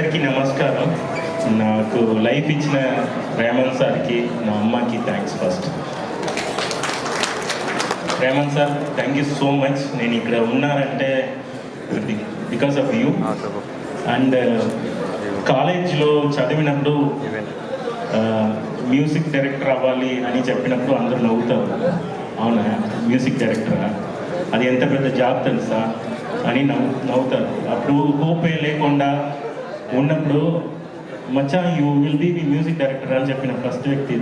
అందరికీ నమస్కారం. నాకు లైఫ్ ఇచ్చిన రేమంత్ సార్కి నా అమ్మకి thanks first Remanth sir thank you so much నేను ఇక్కడ ఉన్నానంటే బికాస్ ఆఫ్ యూ అండ్ కాలేజ్లో చదివినప్పుడు మ్యూజిక్ డైరెక్టర్ అవ్వాలి అని చెప్పినప్పుడు అందరూ నవ్వుతారు. అవునా? మ్యూజిక్ డైరెక్టరా అది ఎంత పెద్ద జాబ్ తెలుసా? అని నవ్వు నవ్వుతారు. అప్పుడు హోపే లేకుండా ఉన్నప్పుడు మచ్చా యూ విల్ బీ మీ మ్యూజిక్ డైరెక్టర్ అని చెప్పిన ఫస్ట్ వ్యక్తి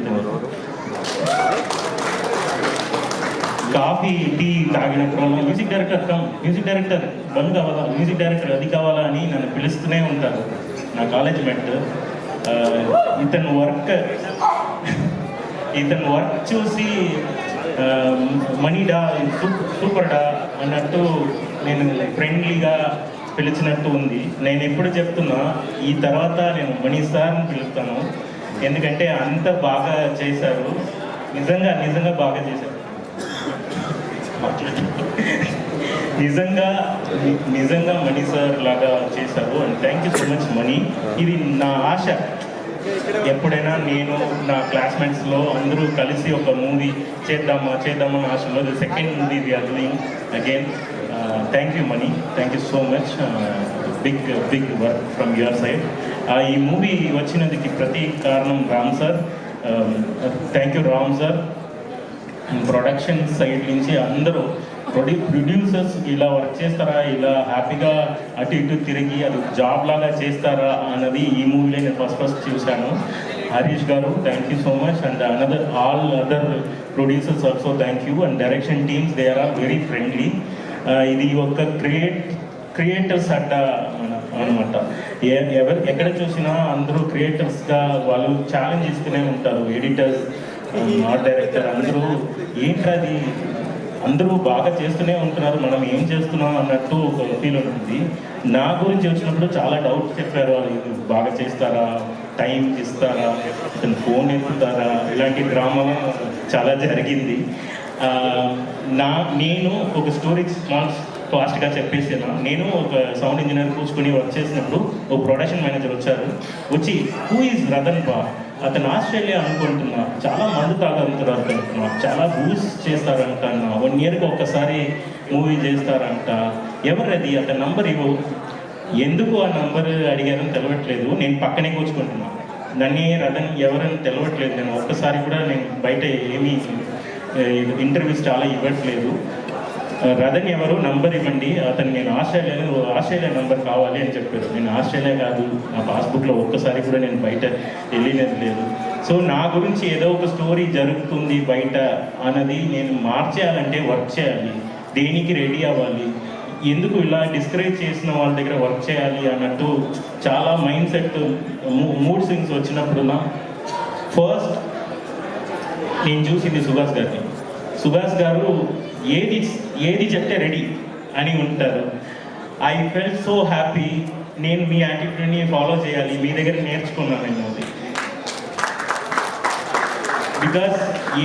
కాఫీ టీ తాగినప్పుడు music director come music director బంద్ కావాలా మ్యూజిక్ డైరెక్టర్ అది కావాలా అని నన్ను పిలుస్తూనే ఉంటారు. నా కాలేజ్ మెట్ ఇతను వర్క్ ఇతను వర్క్ చూసి మనీడా సూపర్ డా అన్నట్టు నేను ఫ్రెండ్లీగా పిలిచినట్టు ఉంది. నేను ఎప్పుడు చెప్తున్నా ఈ తర్వాత నేను మనీ సార్ అని పిలుస్తాను. ఎందుకంటే అంత బాగా చేశారు. నిజంగా నిజంగా బాగా చేశారు. నిజంగా నిజంగా మణి సార్ లాగా చేశారు. And thank you so much Mani. ఇది నా ఆశ. ఎప్పుడైనా నేను నా క్లాస్మేట్స్లో అందరూ కలిసి ఒక మూవీ చేద్దామా చేద్దామా అని ఆశలో second movie we are doing again thank you Mani thank you so much big big work from your side ఈ మూవీ వచ్చినందుకు ప్రతి కారణం Ram sir thank you Ram sir production side నుంచి అందరూ ప్రొడ్యూ ప్రొడ్యూసర్స్ ఇలా వర్క్ చేస్తారా? ఇలా హ్యాపీగా అటు ఇటు తిరిగి అది జాబ్ లాగా చేస్తారా అన్నది ఈ మూవీలో నేను ఫస్ట్ ఫస్ట్ చూశాను. హరీష్ గారు thank you so much and another all other producers also thank you and direction teams they are very friendly ఇది ఒక క్రియేట్ క్రియేటర్స్ అడ్డ అనమాట ఎవరు ఎక్కడ చూసినా అందరూ క్రియేటర్స్గా వాళ్ళు ఛాలెంజ్ ఇస్తూనే ఉంటారు. ఎడిటర్స్ ఆర్ట్ డైరెక్టర్ అందరూ ఏంటది అందరూ బాగా చేస్తూనే ఉంటున్నారు. మనం ఏం చేస్తున్నాం అన్నట్టు ఒక ఫీల్ ఉంటుంది. నా గురించి వచ్చినప్పుడు చాలా డౌట్స్ చెప్పారు. ఇది బాగా చేస్తారా? టైం ఇస్తారా? ఫోన్ ఎత్తుతారా? ఇలాంటి డ్రామా చాలా జరిగింది. నా నేను ఒక స్టోరీ స్మాల్ ఫాస్ట్గా చెప్పేసాను. నేను ఒక సౌండ్ ఇంజనీర్ కూర్చుకొని వర్క్ చేసినప్పుడు ఒక ప్రొడక్షన్ మేనేజర్ వచ్చారు. వచ్చి హూ ఈజ్ రతన్ బా అతను ఆస్ట్రేలియా అనుకుంటున్నా. చాలా మందు తాగలుగుతారు అనుకుంటున్నా చాలా బూస్ చేస్తారంట. వన్ ఇయర్కి ఒక్కసారి మూవీ చేస్తారంట. ఎవరది అతని నంబర్ ఇవ్వు. ఎందుకు ఆ నంబర్ అడిగారని తెలవట్లేదు. నేను పక్కనే కూర్చుకుంటున్నా. నన్నే రతన్ ఎవరని తెలవట్లేదు. నేను ఒక్కసారి కూడా నేను బయట ఏమీ ఇంటర్వ్యూస్ చాలా ఇవ్వట్లేదు. రథన్ ఎవరు? నంబర్ ఇవ్వండి. అతను నేను ఆస్ట్రేలియా ఆస్ట్రేలియా నంబర్ కావాలి అని చెప్పారు. నేను ఆస్ట్రేలియా కాదు. నా పాస్బుక్లో ఒక్కసారి కూడా నేను బయట వెళ్ళినది లేదు. సో నా గురించి ఏదో ఒక స్టోరీ జరుగుతుంది బయట అన్నది నేను మార్చేయాలంటే వర్క్ చేయాలి. దేనికి రెడీ అవ్వాలి? ఎందుకు ఇలా డిస్కరేజ్ చేసిన వాళ్ళ దగ్గర వర్క్ చేయాలి అన్నట్టు చాలా మైండ్ సెట్ మూడ్ స్వింగ్స్ వచ్చినప్పుడు నా ఫస్ట్ నేను చూసింది సుభాష్ గారిని. సుభాష్ గారు ఏది ఏది చెప్తే రెడీ అని ఉంటారు. ఐ ఫెల్ సో హ్యాపీ నేను మీ యాటిట్యూడ్ని ఫాలో చేయాలి. మీ దగ్గర నేర్చుకున్నాను నేను అది. బికాస్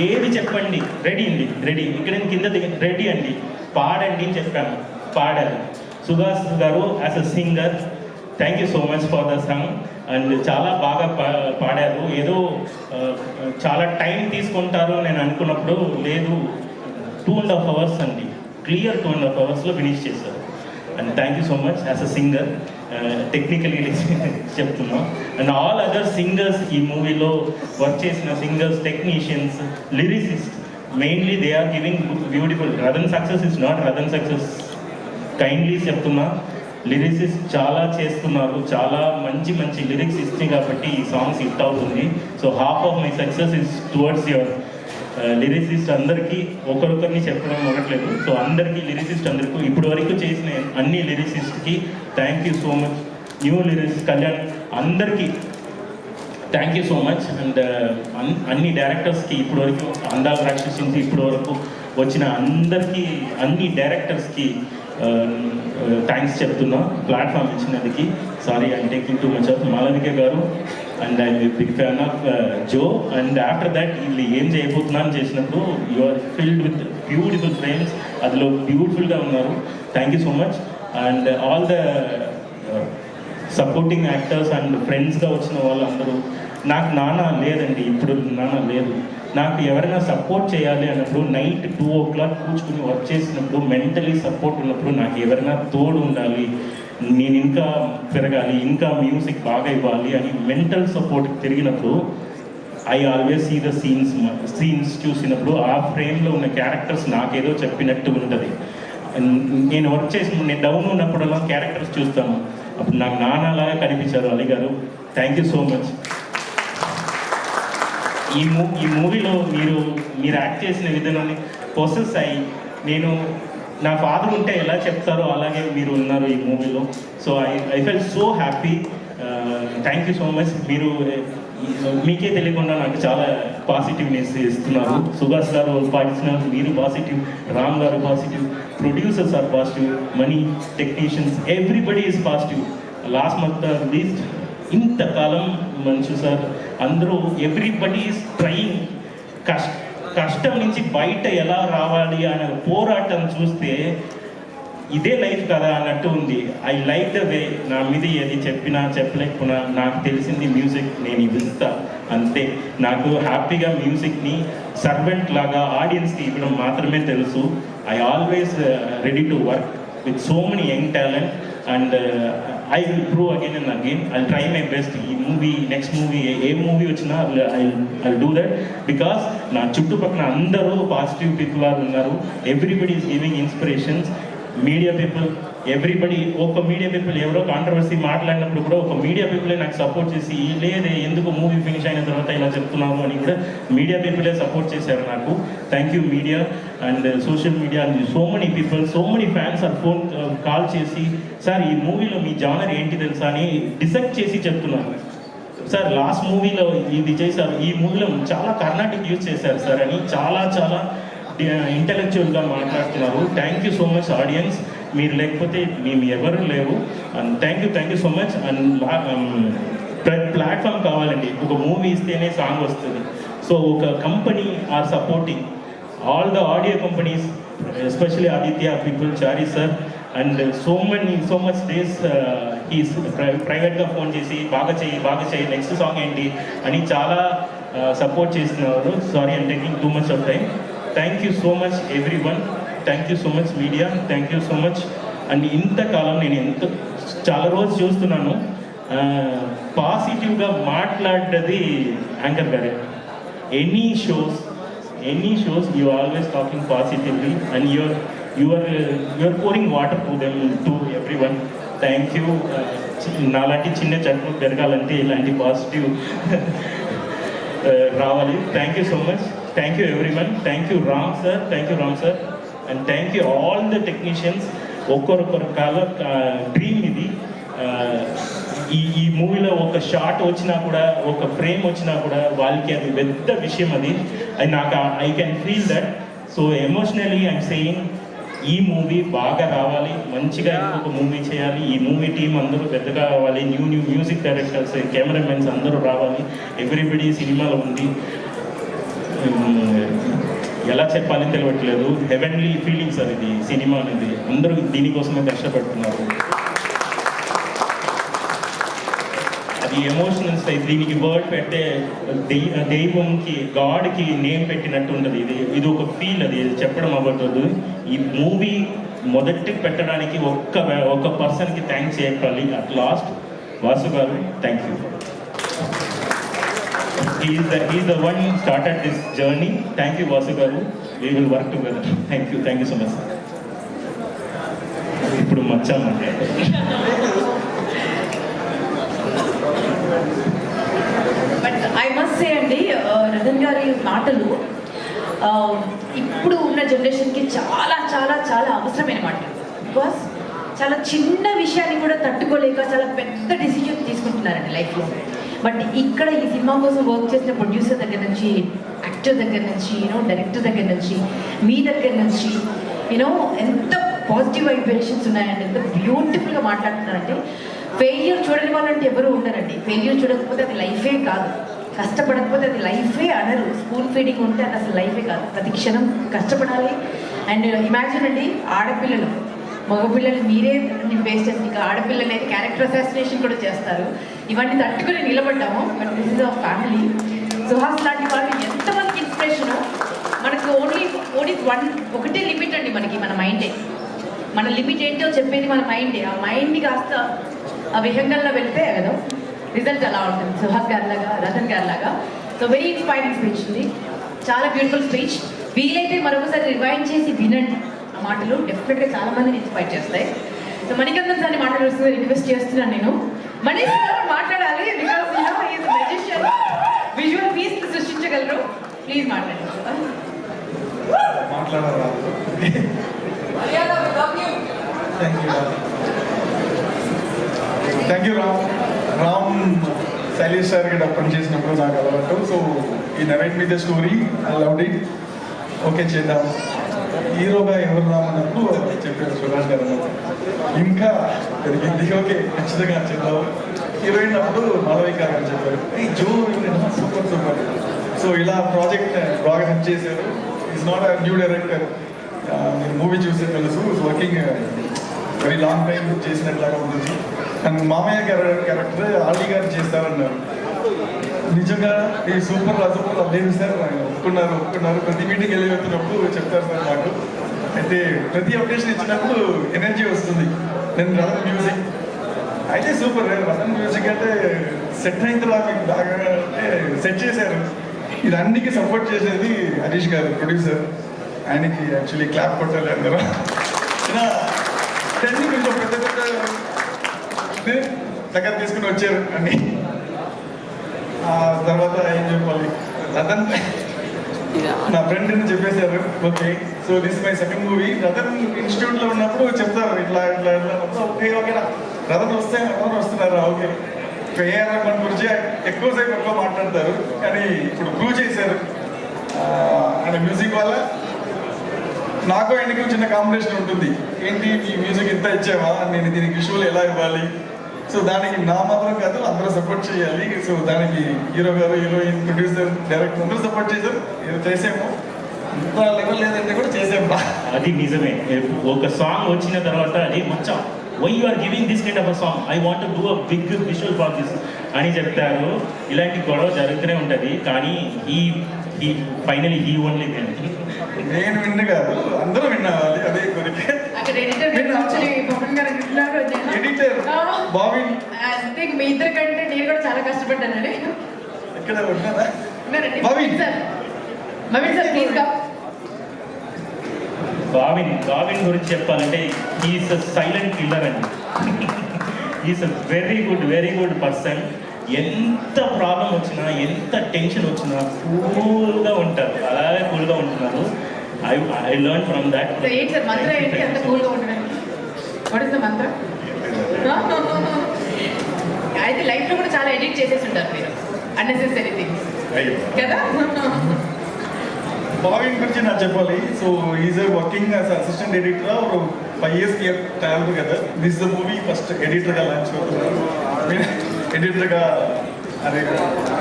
ఏది చెప్పండి రెడీ అండి రెడీ. ఇక్కడ నేను కింద రెడీ అండి. పాడండి అని చెప్పాను. పాడారు సుభాష్ గారు as a singer thank you so much for the song and చాలా బాగా పా- పాడారు. ఏదో చాలా టైం తీసుకుంటారు నేను అనుకున్నప్పుడు. లేదు టూ అండ్ హాఫ్ అవర్స్ అండి. క్లియర్ టూ అండ్ హాఫ్ అవర్స్లో ఫినిష్ చేశారు. And thank you so much as a singer. Technically చెప్తున్నాం. అండ్ ఆల్ అదర్ సింగర్స్ ఈ మూవీలో వర్క్ చేసిన singers technicians lyricist mainly they are giving beautiful. Rathan success is not Rathan success. Kindly చెప్తున్నా. Lyrics చాలా చేస్తున్నారు. చాలా మంచి మంచి లిరిక్స్ ఇస్తే కాబట్టి ఈ సాంగ్స్ హిట్ అవుతుంది. So half of my success is towards your lyricist అందరికీ ఒకరొకరిని చెప్పడం అవ్వట్లేదు సో అందరికీ లిరిసిస్ట్ అందరికీ ఇప్పుడు వరకు చేసిన అన్ని లిరిసిస్ట్కి thank you so much new lyrics Kalyan అందరికీ thank you so much and అన్ని డైరెక్టర్స్కి ఇప్పుడు వరకు అందాలు రక్షించింది నుంచి ఇప్పటి వరకు వచ్చిన అందరికీ అన్ని డైరెక్టర్స్కి థ్యాంక్స్ చెప్తున్నా. ప్లాట్ఫామ్ ఇచ్చినందుకు. Sorry I taking too much of Malavika గారు. And I big fan of Jo and after that వీళ్ళు ఏం చేయబోతున్నాను చేసినప్పుడు you are filled with beautiful frames అందులో బ్యూటిఫుల్గా ఉన్నారు. Thank you so much and all the supporting actors and ఫ్రెండ్స్గా వచ్చిన వాళ్ళందరూ నాకు నాన్న లేదండి. ఇప్పుడు నాన్న లేదు. నాకు ఎవరైనా సపోర్ట్ చేయాలి అన్నప్పుడు నైట్ టూ ఓ క్లాక్ కూర్చుకుని వర్క్ చేసినప్పుడు మెంటలీ సపోర్ట్ ఉన్నప్పుడు నాకు ఎవరైనా తోడు ఉండాలి నేను ఇంకా పెరగాలి ఇంకా మ్యూజిక్ బాగా ఇవ్వాలి అని మెంటల్ సపోర్ట్ తిరిగినప్పుడు I always see the scenes scenes చూసినప్పుడు ఆ ఫ్రేమ్లో ఉన్న క్యారెక్టర్స్ నాకేదో చెప్పినట్టు ఉంటుంది. నేను వర్క్ చేసినప్పుడు నేను డౌన్ ఉన్నప్పుడల్లా క్యారెక్టర్స్ చూస్తాను. అప్పుడు నాకు నాన్నలాగా కనిపించారు అలీ గారు. థ్యాంక్ యూ సో మచ్ ఈ మూ ఈ మూవీలో మీరు మీరు యాక్ట్ చేసిన విధానాన్ని ప్రొసెస్ అయ్యి నేను నా ఫాదర్ ఉంటే ఎలా చెప్తారో అలాగే మీరు ఉన్నారు ఈ మూవీలో. So I I fell so happy thank you so much మీరు మీకే తెలియకుండా నాకు చాలా పాజిటివ్నెస్ ఇస్తున్నారు. సుభాష్ గారు పాటిస్తున్నారు మీరు పాజిటివ్ రామ్ గారు positive producers are positive Mani technicians everybody is positive last month least ఇంతకాలం మంచు సార్ అందరూ ఎవ్రీబడి ఈస్ ట్రయింగ్ కష్ట కష్టం నుంచి బయట ఎలా రావాలి అనే పోరాటం చూస్తే ఇదే లైఫ్ కదా అన్నట్టు ఉంది. ఐ లైక్ ద వే నా మీద ఏది చెప్పినా చెప్పలేకపోయినా నాకు తెలిసింది మ్యూజిక్ నేను ఇస్తా అంతే. నాకు హ్యాపీగా మ్యూజిక్ని సర్వెంట్ లాగా ఆడియన్స్కి ఇవ్వడం మాత్రమే తెలుసు. I always ready to work with so many young talent and I will prove again and again I try my best ఈ మూవీ నెక్స్ట్ మూవీ ఏ మూవీ వచ్చినా I I do that because నా చుట్టుపక్కల అందరూ పాజిటివ్ పీపుల్ ఆర్ ఉన్నారు. Everybody is giving inspirations media people everybody ఒక media people ఎవరో controversy మాట్లాడినప్పుడు కూడా ఒక మీడియా పీపులే నాకు సపోర్ట్ చేసి లేదే ఎందుకు మూవీ ఫినిష్ అయిన తర్వాత ఇలా చెప్తున్నాము అని కూడా మీడియా పీపులే సపోర్ట్ చేశారు నాకు. Thank you media and social media and so many people so many fans are phone call చేసి సార్ ఈ మూవీలో మీ జానర్ ఏంటి తెలుసా? అని డిసైడ్ చేసి చెప్తున్నారు. సార్ లాస్ట్ మూవీలో ఇది చేశారు. ఈ మూవీలో చాలా కర్ణాటిక్ యూజ్ చేశారు సార్ అని చాలా చాలా uh, ఇంటలెక్చువల్గా మాట్లాడుతున్నారు. Thank you so much audience మీరు లేకపోతే మేము ఎవరు లేవు. And thank you thank you so much and platform కావాలండి. ఒక మూవీ ఇస్తేనే సాంగ్ వస్తుంది. సో ఒక company are supporting all the audio companies especially Aditya people Chary sir and so many so much days ఈ ప్రైవేట్గా ఫోన్ చేసి బాగా చెయ్యి బాగా చెయ్యి నెక్స్ట్ సాంగ్ ఏంటి? అని చాలా support చేసినవారు sorry and taking too much of time thank you so much everyone thank you so much media thank you so much and ఇంతకాలం నేను ఎంత చాలా రోజు చూస్తున్నాను. పాజిటివ్గా మాట్లాడేది యాంకర్ గారే. Any shows any shows you always talking positively and your your your pouring water to them to everyone thank you నాలాంటి చిన్న చెట్లు పెరగాలంటే ఇలాంటి పాజిటివ్ రావాలి. Thank you so much thank you everyone thank you Ram sir thank you Ram sir and thank you all the technicians ఒక్కొక్కరు కాల dream ఇది. ఈ ఈ మూవీలో ఒక షాట్ వచ్చినా కూడా ఒక ఫ్రేమ్ వచ్చినా కూడా వాళ్ళకి అది పెద్ద విషయం అది. అది నాకు I can feel that so emotionally I'm saying ఈ మూవీ బాగా రావాలి. మంచిగా ఇంకొక మూవీ చేయాలి. ఈ మూవీ టీం అందరూ పెద్దగా రావాలి. New new music directors cameramens అందరూ రావాలి. ఎవ్రీబడి సినిమాలో ఉంది. ఎలా చెప్పాలని తెలియట్లేదు. హెవెన్లీ ఫీలింగ్స్ అది ఇది సినిమా అనేది. అందరూ దీనికోసమే కష్టపడుతున్నారు. అది ఎమోషనల్స్ దీనికి వర్డ్ పెట్టే దైవంకి గాడ్కి నేమ్ పెట్టినట్టు ఉంటుంది. ఇది ఇది ఒక ఫీల్ అది. చెప్పడం అవ్వట్లేదు. ఈ మూవీ మొదటి పెట్టడానికి ఒక్క ఒక్క పర్సన్కి థ్యాంక్స్ చెప్పాలి. అట్ లాస్ట్ వాసు గారు thank you is the is the one started this journey thank you Vasu గారు we will work together thank you thank you so much ఇప్పుడు మచ్చామంటే ఐ మస్ట్ సే అండి uh, రతన్ గారి మాటలు uh, ఇప్పుడు ఉన్న జనరేషన్కి చాలా చాలా చాలా అవసరమైన మాట బికాస్ చాలా చిన్న విషయాన్ని కూడా తట్టుకోలేక చాలా పెద్ద డిసిజన్ తీసుకుంటున్నారండి లైఫ్లో. బట్ ఇక్కడ ఈ సినిమా కోసం వర్క్ చేసిన ప్రొడ్యూసర్ దగ్గర నుంచి యాక్టర్ దగ్గర నుంచి యూనో డైరెక్టర్ దగ్గర నుంచి మీ దగ్గర నుంచి యూనో ఎంత పాజిటివ్ వైబ్రేషన్స్ ఉన్నాయండి ఎంత బ్యూటిఫుల్గా మాట్లాడుతున్నారంటే ఫెయిల్యూర్ చూడని వాళ్ళంటే ఎవరు ఉండరండి. ఫెయిల్యూర్ చూడకపోతే అది లైఫే కాదు. కష్టపడకపోతే అది లైఫే అనరు. స్పూన్ ఫీడింగ్ ఉంటే అది అసలు లైఫే కాదు. ప్రతి క్షణం కష్టపడాలి. అండ్ ఇమాజిన్ అండి ఆడపిల్లలు. మగపిల్లలు మీరే ఫేస్ చేసి ఇంకా ఆడపిల్లలు అయితే క్యారెక్టర్ అసాసినేషన్ కూడా చేస్తారు. ఇవన్నీ తట్టుకుని నిలబడ్డాము. But this is our family Suhas లాంటి వాళ్ళు ఎంతమందికి ఇన్స్పిరేషన్ మనకు ఓన్లీ ఓన్లీ వన్ ఒకటే లిమిట్ అండి మనకి మన మైండే మన లిమిట్ ఏంటో చెప్పేది మన మైండే ఆ మైండ్ని కాస్త ఆ విహంగంలో వెళ్తే కదా రిజల్ట్ అలా ఉంటుంది. సుహాస్ గారి లాగా రతన్ గారి లాగా. సో వెరీ ఇన్స్పైరింగ్ స్పీచ్ ఉంది. చాలా బ్యూటిఫుల్ స్పీచ్ వీలైతే మరొకసారి రివైండ్ చేసి వినండి. ఆ మాటలు డెఫినెట్గా చాలా మందిని ఇన్స్పైర్ చేస్తాయి. సో మణికందన్ సార్ని మాట్లాడుతుంది రిక్వెస్ట్ చేస్తున్నాను నేను. మణి ప్లీజ్ మాట్లాడండి. Thank you thank you Ram. Ram Shailesh sir ఇక్కడ పనిచేసినప్పుడు నాకు అలవాటు. సో ఈ నరేట్ మీద story I love it okay చేద్దాం. హీరోగా ఎవరు రామన్నప్పుడు చెప్పారు సుభాష్ గారు. ఇంకా పెరిగింది. ఓకే ఖచ్చితంగా చేద్దాం. హీరోయిన్ అప్పుడు మాధవిక గారు చెప్పారు. ఈ జో సూపర్ సూపర్. సో ఇలా ప్రాజెక్ట్ uh, బాగా హెల్ప్ చేశారు. Is not a new director మీరు మూవీ చూసే తెలుసు. వర్కింగ్ వెరీ లాంగ్ టైం చేసినట్లాగా ఉంటుంది అండ్ మామయ్య క్యారెక్టర్ ఆలీ గారు చేస్తారన్నారు. నిజంగా ఈ సూపర్ రా సూపర్ లేదు సార్? ఒప్పుకున్నారు ఒప్పుకున్నారు. ప్రతి మీటింగ్ వెళ్ళి వచ్చినప్పుడు చెప్తారు సార్ నాకు అయితే ప్రతి అప్డేషన్ ఇచ్చినప్పుడు ఎనర్జీ వస్తుంది. నేను రథన్ మ్యూజిక్ అయితే సూపర్. రథన్ మ్యూజిక్ అంటే సెట్ అయిన తర్వాత మీకు. బాగా అంటే సెట్ చేశారు. ఇది అన్నికి సపోర్ట్ చేసేది హరీష్ గారు ప్రొడ్యూసర్ ఆయనకి యాక్చువల్లీ క్లాప్ కొట్టాలి అందరూ. ఇలా ఇవన్నీ కొంచెం పెద్ద పెద్ద దగ్గర తీసుకుని వచ్చారు అన్ని. తర్వాత ఏం చెప్పాలి? రతన్ నా ఫ్రెండ్ అని చెప్పేశారు. Okay so this my second movie Ratan ఇన్స్టిట్యూట్లో ఉన్నప్పుడు చెప్తారు ఇట్లా ఇట్లా ఇట్లా. ఓకే ఓకే రతన్ వస్తే రతన్ వస్తున్నారా ఓకే ఏఆర్ రహమాన్ గురించి ఎక్కువసేపు ఎక్కువ మాట్లాడతారు. కానీ ఇప్పుడు ప్రూవ్ చేశారు. ఆయన మ్యూజిక్ వల్ల నాకు ఆయనకి చిన్న కాంబినేషన్ ఉంటుంది. ఏంటి ఈ మ్యూజిక్ ఇంత ఇచ్చావా? నేను దీనికి విజువల్ ఎలా ఇవ్వాలి? సో దానికి నా మాత్రం కాదు అందరూ సపోర్ట్ చేయాలి. సో దానికి హీరో గారు హీరోయిన్ ప్రొడ్యూసర్ డైరెక్టర్ అందరూ సపోర్ట్ చేశారు. ఇది చేసాము. ఇంత లెవెల్ లేదంటే కూడా చేసాము. అది నిజమే. ఒక సాంగ్ వచ్చిన తర్వాత అది మంచి why you are giving this kind of a song I want do a big visual for this అని చెప్తారు. ఇలాంటి గొడవ జరుగుతూనే ఉంటుంది. కానీ ఈ ఈ ఫైనలీ హీ ఓన్లీ నేను విన్న కాదు. అందరూ విన్నారు అదే కోరిక ఎడిటర్ బాబీ? మీ ఇద్దరి కంటే నేను కూడా చాలా కష్టపడ్డానండి. ఇక్కడ ఉన్నారా? Bhavin. సార్. మవిన్ సార్ ప్లీజ్ గావిన్ గావిన్ గురించి చెప్పాలంటే ఈస్ సైలెంట్ కిల్లర్ అండి. Is very good very good person ఎంత ప్రాబ్లం వచ్చినా ఎంత టెన్షన్ వచ్చినా కూల్గా ఉంటారు. అలాగే కూల్గా ఉంటున్నారు. I I learn from that అయితే లైఫ్లో కూడా చాలా ఎడిట్ చేసేసి ఉంటారు మీరు. అన్నెసెసరీ థింగ్స్ కదా? బావిన్ గురించి నాకు చెప్పాలి. So is working as assistant editor ఒక ఫైవ్ ఇయర్స్కి travel together this the movie first ఎడిటర్గా launch అవుతున్నారు ఎడిటర్గా అదే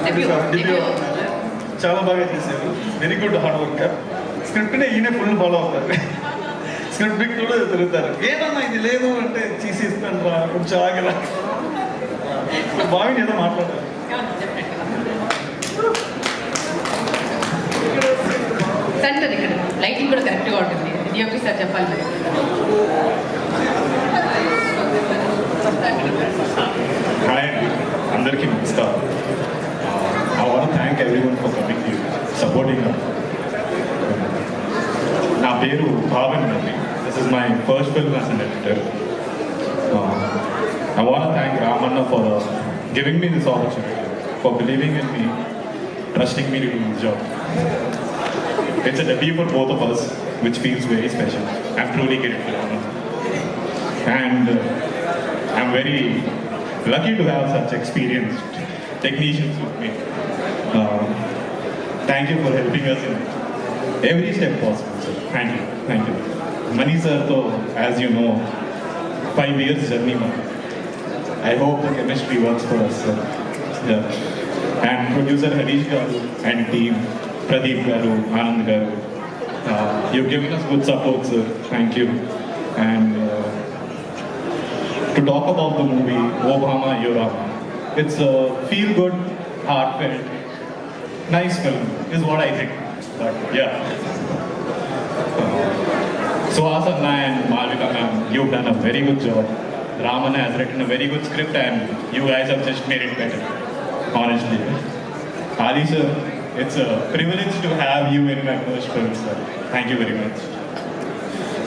Debut. debut. Debut. అవుతున్నారు. చాలా బాగా చేశారు. వెరీ గుడ్ హార్డ్ వర్కర్ స్క్రిప్ట్ని ఈయన ఫుల్ ఫాలో అవుతారు. స్క్రిప్ట్ కూడా తిరుగుతారు. ఏదన్నా ఇది లేదు అంటే తీసి ఇస్తాను రా కొంచెం ఆగరా. బావిన్ ఏదో మాట్లాడారు. లైటింగ్ కూడా కరెక్ట్గా ఉంటుంది డిఓపి సార్ చెప్పాలి మరి హాయ్ అండి అందరికీ నమస్కారం I want thank everyone for coming you supporting నా పేరు భావన్ అండి this is my first film as an editor I want thank Ramanna for giving me this opportunity for believing in me trusting me to this job It's a debut for both of us, which feels very special. I'm truly grateful. And uh, I'm very lucky to have such experienced technicians with me. Uh, thank you for helping us in every step possible, sir. Thank you. Thank you. Mani sir, though, as you know, five years journey. I hope the chemistry works for us, sir. Yeah. And producer Harish Garu and team, Pradeep Garu, Anand Garu. Uh, you've given us good support, sir. Thank you. And uh, to talk about the movie Obama Yorama. It's a feel-good, heartfelt, nice film, is what I think. But yeah. Suhas Anna and Malvika ma'am, you've done a very good job. Raman has written a very good script and you guys have just made it better, honestly. Ali sir, it's a privilege to have you in my first film, sir. Thank you very much.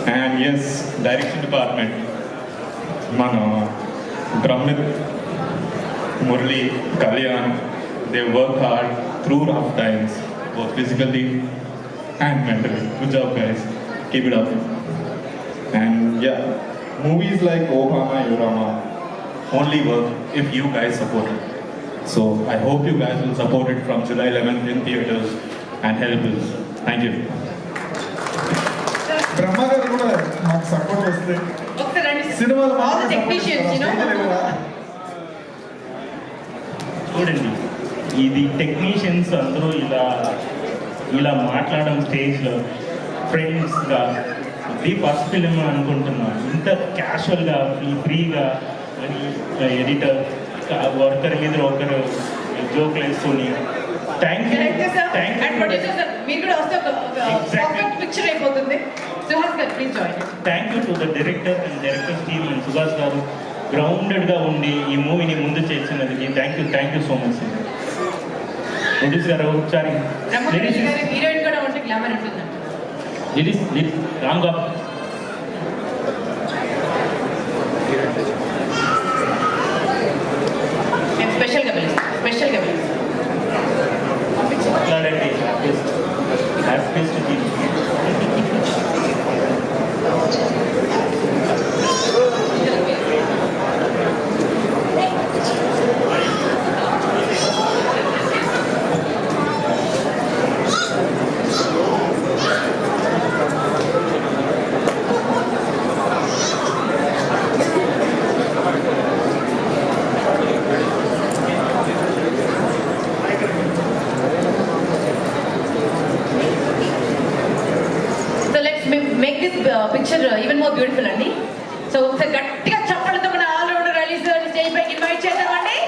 And yes, direction department, మన Brahmit, Murli, Kalyan, they work hard through rough times, both physically and mentally. Good job, guys. Keep it up. And yeah, movies like Obama, Yorama only work if you guys support it. So I hope you guys will support it from July 11th in theaters and help us. Thank you. Brahma గారు కూడా మాకు support వస్తే సినిమాలు all the technicians you know చూడండి ఇది technicians అందరూ ఇలా ఇలా మాట్లాడడం స్టేజ్లో ఫ్రెండ్స్గా ఇది ఫస్ట్ ఫిలిం అనుకుంటున్నా ఇంత క్యాషువల్గా ఫ్రీగా అని ఎడిటర్ వర్కర్ మీద ఒకరు జోకులు వేసుకొని thank you thank you producer sir మీరు కూడా వస్తే ఒక Exactly. పర్ఫెక్ట్ పిక్చర్ అయిపోతుంది. Thank you to the director and directors team and Subhash గారు గ్రౌండెడ్గా ఉండి ఈ మూవీని ముందు చేసినందుకు thank you thank you so much produce గారు ఒకసారి రామ్ గారు స్పెషల్గా పిలుస్తాం స్పెషల్గా పిలుస్తాం మాట్లాడండి happies to be so let's make this picture even more beautiful అండి సో ఒకసారి గట్టిగా చప్పలతో మన ఆల్ రౌండర్ రలీజ్ గారు స్టేజ్ పైకి ఇన్వైట్ చేద్దామండి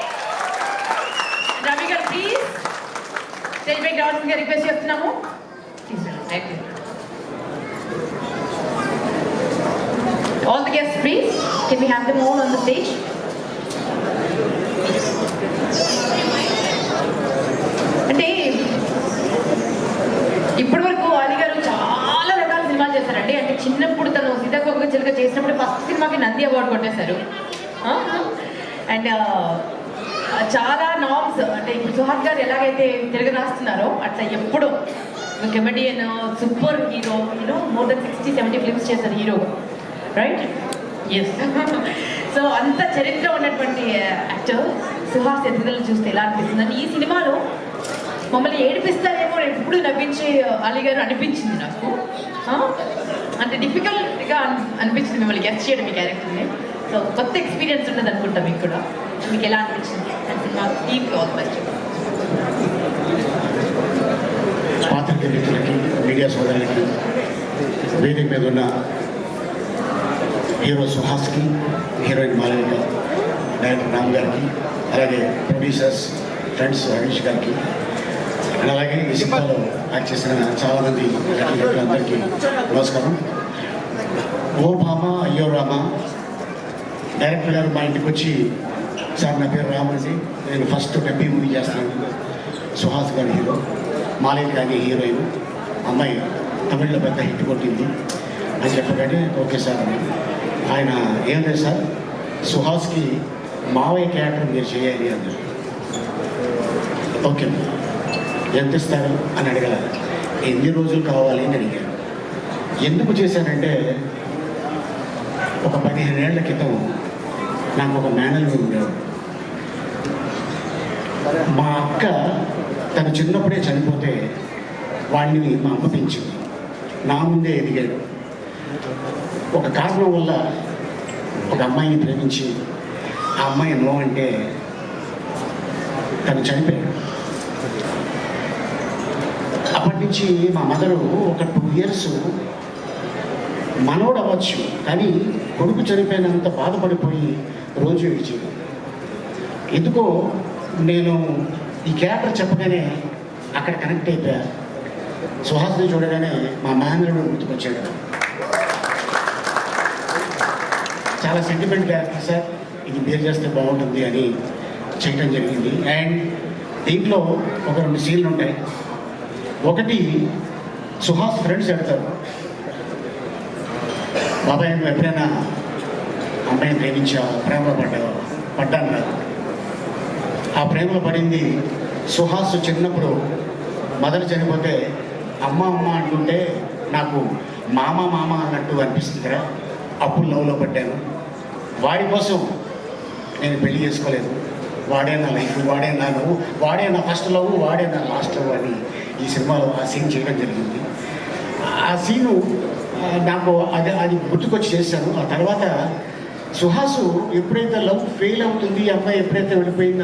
రవి గారు ప్లీజ్ స్టేజ్ పైకి రావాల్సిందిగా రిక్వెస్ట్ చేస్తున్నాము all the guest please can we have them all on the stage అంటే ఇప్పటి వరకు ఆలి గారు చాలా రకాల సినిమాలు చేశారండి అంటే చిన్నప్పుడు తను సీతాకోక చిలుక చేసినప్పుడు ఫస్ట్ సినిమాకి నంది అవార్డు కొట్టేశారు అండ్ చాలా నామ్స్ అంటే ఇప్పుడు సుహాస్ గారు ఎలాగైతే తిరగ రాస్తున్నారో అట్లా ఎప్పుడో comedian super hero hero more than sixty seventy films చేశారు హీరో రైట్ ఎస్ సో అంత చరిత్ర ఉన్నటువంటి uh, యాక్టర్ సుహాస్ ఎదుగుదల చూస్తే ఎలా అనిపిస్తుంది? ఈ సినిమాలో మమ్మల్ని ఏడిపిస్తారేమో ఎప్పుడు నవ్వించే uh, అలీ గారు అనిపించింది నాకు. అంటే డిఫికల్ట్గా అనిపించింది మిమ్మల్ని గెస్ట్ చేయడం మీ క్యారెక్టర్ని సో కొత్త ఎక్స్పీరియన్స్ ఉన్నది అనుకుంటా మీకు కూడా. మీకు ఎలా అనిపించింది? అండ్ సినిమా టీమ్కి ఆల్ బెస్ట్ పాత్రిక మిత్రులకి మీడియా సోదరులకి వేదిక మీద ఉన్న హీరో సుహాస్కి హీరోయిన్ మాలవిక డైరెక్టర్ రామ్ గారికి అలాగే ప్రొడ్యూసర్స్ ఫ్రెండ్స్ హరీష్ గారికి అండ్ అలాగే ఈ సినిమాలో యాక్ట్ చేసిన చాలామంది అందరికీ నమస్కారం. ఓ భామ అయ్యో రామ డైరెక్టర్ గారు మా ఇంటికి వచ్చి సార్ నా పేరు రామండి నేను ఫస్ట్ డబ్బీ మూవీ చేస్తాను సుహాస్ గారి హీరో మాలిక్ గారి హీరోయిన్ అమ్మాయి తమిళ్ళో పెద్ద హిట్ కొట్టింది. అని చెప్పగానే ఓకే సార్ అని. ఆయన ఏం లేదు సార్ సుహాస్కి మావయ్య క్యారెక్టర్ మీరు చేయాలి అన్నారు. ఓకే ఎంత ఇస్తారు? అని అడగల ఎన్ని రోజులు కావాలి? అని అడిగాను ఎందుకు చేశానంటే ఒక పదిహేను ఏళ్ళ క్రితం నాకు ఒక మేనల్ని ఉండేవాడు మా అక్క తను చిన్నప్పుడే చనిపోతే వాడిని మా అమ్మ పెంచింది. నా ముందే ఎదిగాడు. ఒక కారణం వల్ల ఒక అమ్మాయిని ప్రేమించి ఆ అమ్మాయి నో అంటే తను చనిపోయాడు. అప్పటి నుంచి మా మదరు ఒక టూ ఇయర్స్ మనోడు అవ్వచ్చు కానీ కొడుకు చనిపోయినంత బాధపడిపోయి రోజు విజయం. ఎందుకో నేను ఈ క్యారెక్టర్ చెప్పగానే అక్కడ కనెక్ట్ అయిపోయా. సుహాస్ని చూడగానే మా మహేంద్రుడు గుర్తుకొచ్చాడు. చాలా సెంటిమెంట్ క్యారెక్టర్ సార్ ఇది మీరు చేస్తే బాగుంటుంది అని చేయడం జరిగింది. అండ్ దీంట్లో ఒక రెండు సీన్లు ఉంటాయి. ఒకటి సుహాస్ ఫ్రెండ్స్ చెప్తారు బాబాయ్ నువ్వు ఎప్పుడైనా అమ్మాయిని ప్రేమించావు ప్రేమలో పడ్డావు పడ్డాను కాదు. ఆ ప్రేమలో పడింది సుహాస్ చిన్నప్పుడు. మదర్ చనిపోతే అమ్మ అమ్మ అంటుంటే నాకు మామ మామ అన్నట్టు అనిపిస్తుంది కదా. అప్పుడు లవ్లో పడ్డాను. వాడి కోసం నేను పెళ్ళి చేసుకోలేదు. వాడే నా లైఫ్ వాడే నా లవ్ వాడే నా ఫస్ట్ లవ్ వాడే నా లాస్ట్ లవ్ అని ఈ సినిమాలో ఆ సీన్ చేయడం జరిగింది. ఆ సీను నాకు అది అది గుర్తుకొచ్చి చేశాను. ఆ తర్వాత సుహాసు ఎప్పుడైతే లవ్ ఫెయిల్ అవుతుంది అమ్మాయి ఎప్పుడైతే వెళ్ళిపోయింది